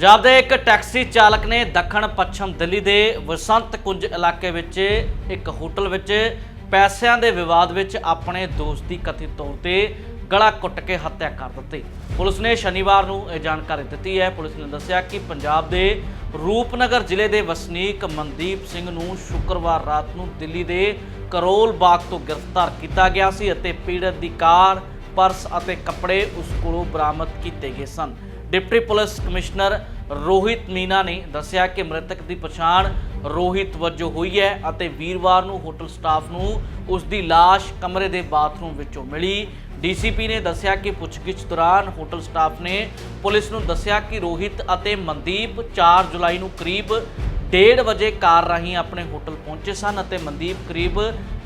ਪੰਜਾਬ ਦੇ ਇੱਕ ਟੈਕਸੀ ਚਾਲਕ ਨੇ ਦੱਖਣ ਪੱਛਮ ਦਿੱਲੀ ਦੇ ਵਸੰਤ ਕੁੰਜ ਇਲਾਕੇ ਵਿੱਚ ਇੱਕ ਹੋਟਲ ਵਿੱਚ ਪੈਸਿਆਂ ਦੇ ਵਿਵਾਦ ਵਿੱਚ ਆਪਣੇ ਦੋਸਤ ਦੀ ਕਥਿਤ ਤੌਰ ਤੇ ਗਲਾ ਕੁੱਟ ਕੇ ਹੱਤਿਆ ਕਰ ਦਿੱਤੀ। ਪੁਲਿਸ ਨੇ ਸ਼ਨੀਵਾਰ ਨੂੰ ਇਹ ਜਾਣਕਾਰੀ ਦਿੱਤੀ ਹੈ। ਪੁਲਿਸ ਨੇ ਦੱਸਿਆ ਕਿ ਪੰਜਾਬ ਦੇ ਰੂਪਨਗਰ ਜ਼ਿਲ੍ਹੇ ਦੇ ਵਸਨੀਕ ਮਨਦੀਪ ਸਿੰਘ ਨੂੰ ਸ਼ੁੱਕਰਵਾਰ ਰਾਤ ਨੂੰ ਦਿੱਲੀ ਦੇ ਕਰੋਲ ਬਾਗ ਤੋਂ ਗ੍ਰਿਫਤਾਰ ਕੀਤਾ ਗਿਆ ਸੀ ਅਤੇ ਪੀੜਤ ਦੀ ਕਾਰ, ਪਰਸ ਅਤੇ ਕੱਪੜੇ ਉਸ ਕੋਲੋਂ ਬਰਾਮਦ ਕੀਤੇ ਗਏ ਸਨ। Deputy police commissioner Rohit Meena ਨੇ ਦੱਸਿਆ ਕਿ ਮ੍ਰਿਤਕ ਦੀ ਪਛਾਣ ਰੋਹਿਤ ਵਜੋਂ ਹੋਈ ਹੈ ਅਤੇ ਵੀਰਵਾਰ ਨੂੰ ਹੋਟਲ ਸਟਾਫ ਨੂੰ ਉਸ ਦੀ ਲਾਸ਼ ਕਮਰੇ ਦੇ ਬਾਥਰੂਮ ਵਿੱਚੋਂ ਮਿਲੀ। ਡੀਸੀਪੀ ਨੇ ਦੱਸਿਆ ਕਿ ਪੁੱਛਗਿੱਛ ਦੌਰਾਨ ਹੋਟਲ ਸਟਾਫ ਨੇ ਪੁਲਿਸ ਨੂੰ ਦੱਸਿਆ ਕਿ ਰੋਹਿਤ ਅਤੇ ਮਨਦੀਪ 4 ਜੁਲਾਈ ਨੂੰ ਕਰੀਬ 1:30 ਵਜੇ ਕਾਰ ਰਾਹੀਂ ਆਪਣੇ ਹੋਟਲ ਪਹੁੰਚੇ ਸਨ ਅਤੇ ਮਨਦੀਪ ਕਰੀਬ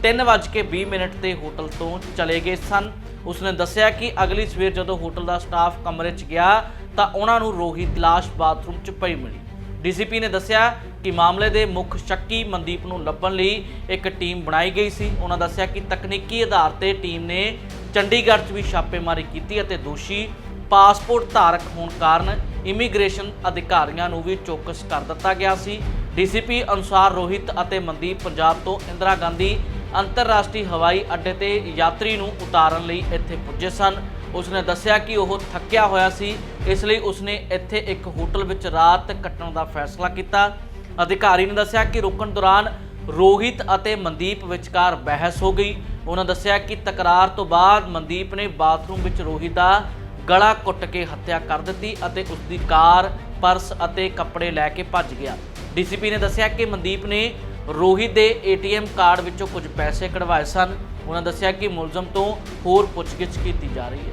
3:20 ਮਿੰਟ ਤੇ ਹੋਟਲ ਤੋਂ ਚਲੇ ਗਏ ਸਨ। ਉਸਨੇ ਦੱਸਿਆ ਕਿ ਅਗਲੀ ਸਵੇਰ ਜਦੋਂ ਹੋਟਲ ਦਾ ਸਟਾਫ ਕਮਰੇ 'ਚ ਗਿਆ, ਤਾਂ ਉਹਨਾਂ ਨੂੰ ਰੋਹਿਤ ਲਾਸ਼ ਬਾਥਰੂਮ 'ਚ ਪਈ ਮਿਲੀ। ਡੀਸੀਪੀ ਨੇ ਦੱਸਿਆ ਕਿ ਮਾਮਲੇ ਦੇ ਮੁੱਖ ਸ਼ੱਕੀ ਮਨਦੀਪ ਨੂੰ ਲੱਭਣ ਲਈ ਇੱਕ ਟੀਮ ਬਣਾਈ ਗਈ ਸੀ। ਉਹਨਾਂ ਦੱਸਿਆ ਕਿ ਤਕਨੀਕੀ ਆਧਾਰ ਤੇ ਟੀਮ ਨੇ ਚੰਡੀਗੜ੍ਹ 'ਚ ਵੀ ਛਾਪੇਮਾਰੀ ਕੀਤੀ ਅਤੇ ਦੋਸ਼ੀ ਪਾਸਪੋਰਟ ਧਾਰਕ ਹੋਣ ਕਾਰਨ ਇਮੀਗ੍ਰੇਸ਼ਨ ਅਧਿਕਾਰੀਆਂ ਨੂੰ ਵੀ ਚੌਕਸ ਕਰ ਦਿੱਤਾ ਗਿਆ ਸੀ। ਡੀਸੀਪੀ ਅਨੁਸਾਰ ਰੋਹਿਤ ਅਤੇ ਮਨਦੀਪ ਪੰਜਾਬ ਤੋਂ ਇੰਦਰਾ ਗਾਂਧੀ ਅੰਤਰਰਾਸ਼ਟਰੀ ਹਵਾਈ ਅੱਡੇ ਤੇ ਯਾਤਰੀ ਨੂੰ ਉਤਾਰਨ ਲਈ ਇੱਥੇ ਪੁੱਜੇ ਸਨ। ਉਸਨੇ ਦੱਸਿਆ ਕਿ ਉਹ ਥੱਕਿਆ ਹੋਇਆ ਸੀ, ਇਸ ਲਈ ਉਸਨੇ ਇੱਥੇ ਇੱਕ ਹੋਟਲ ਵਿੱਚ ਰਾਤ ਕੱਟਣ ਦਾ ਫੈਸਲਾ ਕੀਤਾ। ਅਧਿਕਾਰੀ ਨੇ ਦੱਸਿਆ ਕਿ ਰੁਕਣ ਦੌਰਾਨ ਰੋਹਿਤ ਅਤੇ ਮਨਦੀਪ ਵਿਚਕਾਰ ਬਹਿਸ ਹੋ ਗਈ। ਉਹਨਾਂ ਦੱਸਿਆ ਕਿ ਤਕਰਾਰ ਤੋਂ ਬਾਅਦ ਮਨਦੀਪ ਨੇ ਬਾਥਰੂਮ ਵਿੱਚ ਰੋਹਿਤ ਦਾ ਗਲਾ ਕੁੱਟ ਕੇ ਹੱਤਿਆ ਕਰ ਦਿੱਤੀ ਅਤੇ ਉਸ ਦੀ ਕਾਰ, ਪਰਸ ਅਤੇ ਕੱਪੜੇ ਲੈ ਕੇ ਭੱਜ ਗਿਆ। ਡੀਸੀਪੀ ਨੇ ਦੱਸਿਆ ਕਿ ਮਨਦੀਪ ਨੇ ਰੋਹਿਤ ਦੇ ਏਟੀਐਮ ਕਾਰਡ ਵਿੱਚੋਂ ਕੁਝ ਪੈਸੇ ਕਢਵਾਏ ਸਨ। ਉਹਨਾਂ ਦੱਸਿਆ ਕਿ ਮੁਲਜ਼ਮ ਤੋਂ ਹੋਰ ਪੁੱਛਗਿੱਛ ਕੀਤੀ ਜਾ ਰਹੀ ਹੈ।